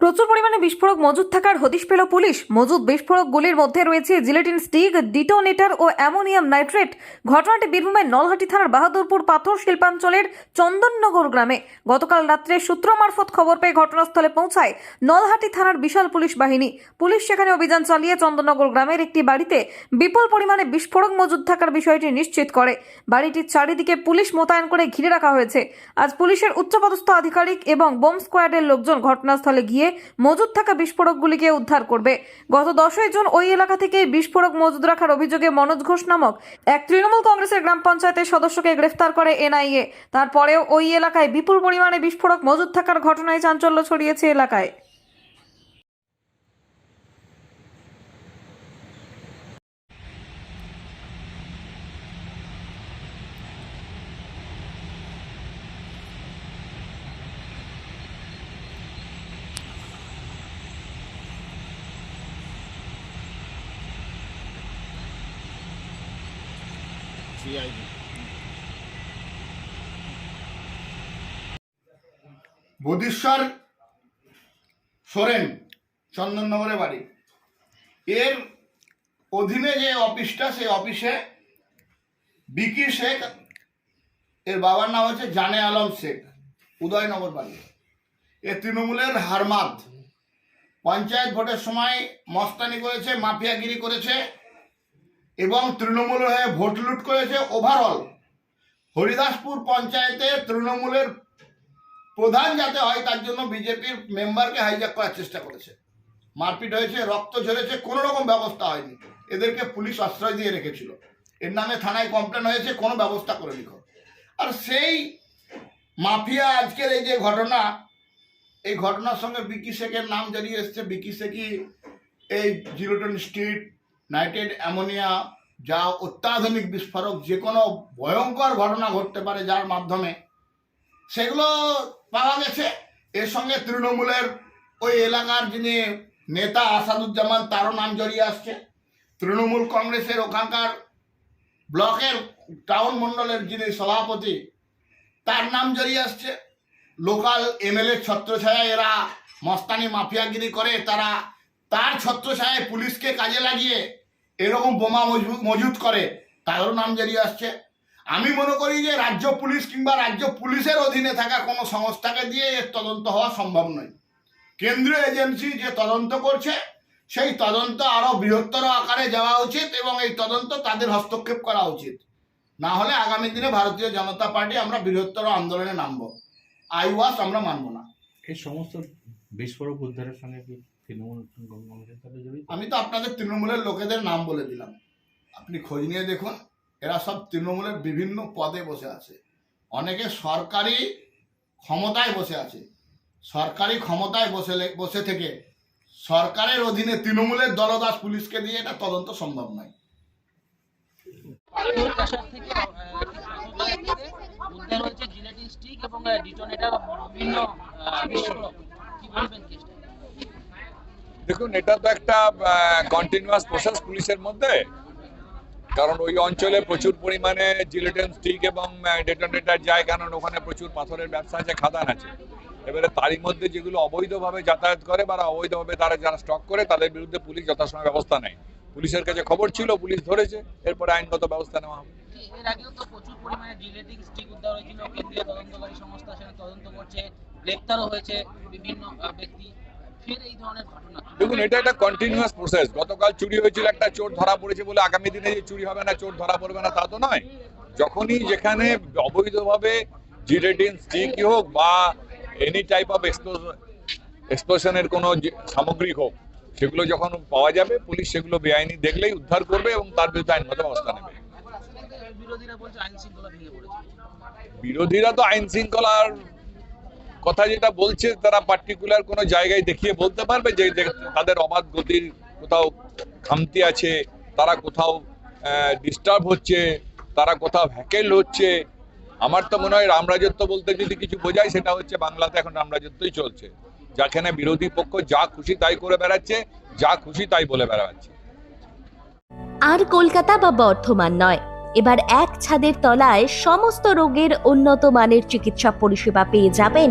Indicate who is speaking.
Speaker 1: প্রচুর পরিমাণে বিস্ফোরক মজুদ থাকার হদিশ পেল পুলিশ। মজুদ বিস্ফোরক গুলির মধ্যে রয়েছে জিলেটিন স্টিক, ডিটোনেটর ও অ্যামোনিয়াম নাইট্রেট। ঘটনাটি বীরভূমের নলহাটি থানার বাহাদুরপুর পাথর শিল্পাঞ্চলের চন্দননগর গ্রামে। গতকাল রাত্রে সূত্র মারফত খবর পেয়ে ঘটনাস্থলে পৌঁছায় নলহাটি থানার বিশাল পুলিশ বাহিনী। পুলিশ সেখানে অভিযান চালিয়ে চন্দননগর গ্রামের একটি বাড়িতে বিপুল পরিমাণে বিস্ফোরক মজুদ থাকার বিষয়টি নিশ্চিত করে। বাড়িটির চারিদিকে পুলিশ মোতায়েন করে ঘিরে রাখা হয়েছে। আজ পুলিশের উচ্চপদস্থ আধিকারিক এবং বোম স্কোয়াডের লোকজন ঘটনাস্থলে গিয়ে মজুদ থাকা বিস্ফোরকগুলিকে উদ্ধার করবে। গত দশই জুন ওই এলাকা থেকে বিস্ফোরক মজুদ রাখার অভিযোগে মনোজ ঘোষ নামক এক তৃণমূল কংগ্রেসের গ্রাম পঞ্চায়েতের সদস্যকে গ্রেফতার করে এনআইএ। তারপরেও ওই এলাকায় বিপুল পরিমাণে বিস্ফোরক মজুদ থাকার ঘটনায় চাঞ্চল্য ছড়িয়েছে এলাকায়।
Speaker 2: সিআইডি বুদ্ধেশ্বর সোরেন, চন্দননগরে বাড়ি। এর অধীনে যে অফিসটা, সেই অফিসে বিকি শেখ, এর বাবার নাম হচ্ছে জানে আলম শেখ, উদয়নগর বাড়ি। এ তৃণমূলের হারমাদ। পঞ্চায়েত ভোটের সময় মস্তানি করেছে, মাফিয়াগিরি করেছে এবং তৃণমূল হয়ে ভোট লুট করেছে ওভারঅল হরিদাসপুর পঞ্চায়েতে তৃণমূলের প্রধান যাতে হয়, তার জন্য বিজেপির মেম্বারকে হাইজ্যাক করার চেষ্টা করেছে। মারপিট হয়েছে, রক্ত ঝরেছে, কোনো রকম ব্যবস্থা হয়নি। এদেরকে পুলিশ আশ্রয় দিয়ে রেখেছিল। এর নামে থানায় কমপ্লেন হয়েছে, কোনো ব্যবস্থা করে লিখো আর সেই মাফিয়া আজকের এই যে ঘটনা, এই ঘটনার সঙ্গে বিকি শেখের নাম জড়িয়ে এসছে। বিকি শেখই এই জিরোটন স্ট্রিট নাইট্রেট অ্যামোনিয়া যা অত্যাধুনিক বিস্ফোরক যে কোনো ভয়ঙ্কর ঘটনা ঘটতে পারে যার মাধ্যমে, সেগুলো পাওয়া গেছে। এর সঙ্গে তৃণমূলের ওই এলাকার যিনি নেতা আসাদুজ্জামান, তারও নাম জড়িয়ে আসছে। তৃণমূল কংগ্রেসের ওখানকার ব্লকের টাউন মণ্ডলের যিনি সভাপতি, তার নাম জড়িয়ে আসছে। লোকাল এমএলএ, ছত্রছায়া, এরা মস্তানি মাফিয়াগিরি করে, তারা তার ছত্রছায়ায় পুলিশকে কাজে লাগিয়ে এরকম বোমা মজুত করে। তারও নাম জড়িয়ে আসছে। আমি মনে করি যে রাজ্য পুলিশ কিংবা রাজ্য পুলিশের অধীনে থাকা কোনো সংস্থাকে দিয়ে এর তদন্ত হওয়া সম্ভব নয়। কেন্দ্রীয় এজেন্সি যে তদন্ত করছে, সেই তদন্ত আরও বৃহত্তর আকারে যাওয়া উচিত এবং এই তদন্ত তাদের হস্তক্ষেপ করা উচিত। না হলে আগামী দিনে ভারতীয় জনতা পার্টি আমরা বৃহত্তর আন্দোলনে নামব। আই ওয়াস আমরা মানব না।
Speaker 3: এই সমস্ত বিস্ফোরক উদ্ধারের সঙ্গে কি তৃণমূল কংগ্রেসের সাথে জড়িত?
Speaker 2: আমি তো আপনাদের তৃণমূলের লোকেদের নাম বলে দিলাম। আপনি খোঁজ নিয়ে দেখুন এরা সব তৃণমূলের বিভিন্ন পদে বসে আছে। অনেকে সরকারি ক্ষমতায় বসে আছে। সরকারি ক্ষমতায় বসে লে- বসে থেকে সরকারের অধীনে তৃণমূলের দলদাস পুলিশকে দিয়ে এটা তদন্ত সম্ভব নয়।
Speaker 4: উদ্ধার হয়েছে জিলেটিন স্টিক এবং ডিটোনেটার বিভিন্ন বিস্ফোরক।
Speaker 5: দেখুন এটা তো একটা কন্টিনিউয়াস প্রসেস পুলিশের মধ্যে। কারণ ওই অঞ্চলে প্রচুর পরিমাণে জিলেটেন স্টিক এবং ডেটোনেটার যায় কারণ ওখানে প্রচুর পাথরের ব্যবসা আছে খাদান আছে। এবারে তারই মধ্যে যেগুলো অবৈধভাবে যাতায়াত করে বা অবৈধভাবে তারা যারা স্টক করে তাদের বিরুদ্ধে পুলিশ যথাসময় ব্যবস্থা নেয়। পুলিশের কাছে খবর ছিল পুলিশ ধরেছে এরপরে আইনগত ব্যবস্থা নেওয়া হবে।
Speaker 4: এর আগেও তো প্রচুর পরিমাণে জিলেটিন স্টিক উদ্ধার হয়েছিল কেন্দ্রীয় তদন্তকারী সংস্থা তদন্ত করছে গ্রেপ্তারও হয়েছে বিভিন্ন ব্যক্তি।
Speaker 5: দেখুন এটা একটা কন্টিনিউয়াস প্রসেস গতকাল চুরি হয়েছিল একটা চোর ধরা পড়েছে বলে আগামী দিনে যে চুরি হবে না চোর ধরা পড়বে না তা তো নয়। যখনই যেখানে অবৈধভাবে জিরেটিন স্টিকই হোক বা এনি টাইপ অফ এক্সপ্লোশনের কোনো সামগ্রী হোক সেগুলো যখন পাওয়া যাবে পুলিশ সেগুলো বেআইনি দেখলেই উদ্ধার করবে এবং তার বিরুদ্ধে আইনগত ব্যবস্থা নেবে।
Speaker 4: বিরোধীরা
Speaker 5: তো আইন শৃঙ্খলার কথা যেটা বলছে, তারা পার্টিকুলার কোনো জায়গায় দেখিয়ে বলতে পারবে যে তাদের অবাধ গতির কোথাও খামতি আছে, তারা কোথাও ডিস্টার্ব হচ্ছে, তারা কোথাও হ্যাকেল হচ্ছে। আমার তো মনে হয় রামরাজত্ব বলতে যদি কিছু বোঝায়, সেটা হচ্ছে বাংলাতে এখন রামরাজত্বই চলছে। যেখানে বিরোধী পক্ষ যা খুশি তাই করে বেড়াচ্ছে, যা খুশি তাই বলে বেড়াচ্ছে।
Speaker 6: আর কলকাতা বা বর্ধমান নয়। এবার এক ছাদের তলায় সমস্ত রোগের উন্নত মানের চিকিৎসা পরিষেবা পেয়ে যাবেন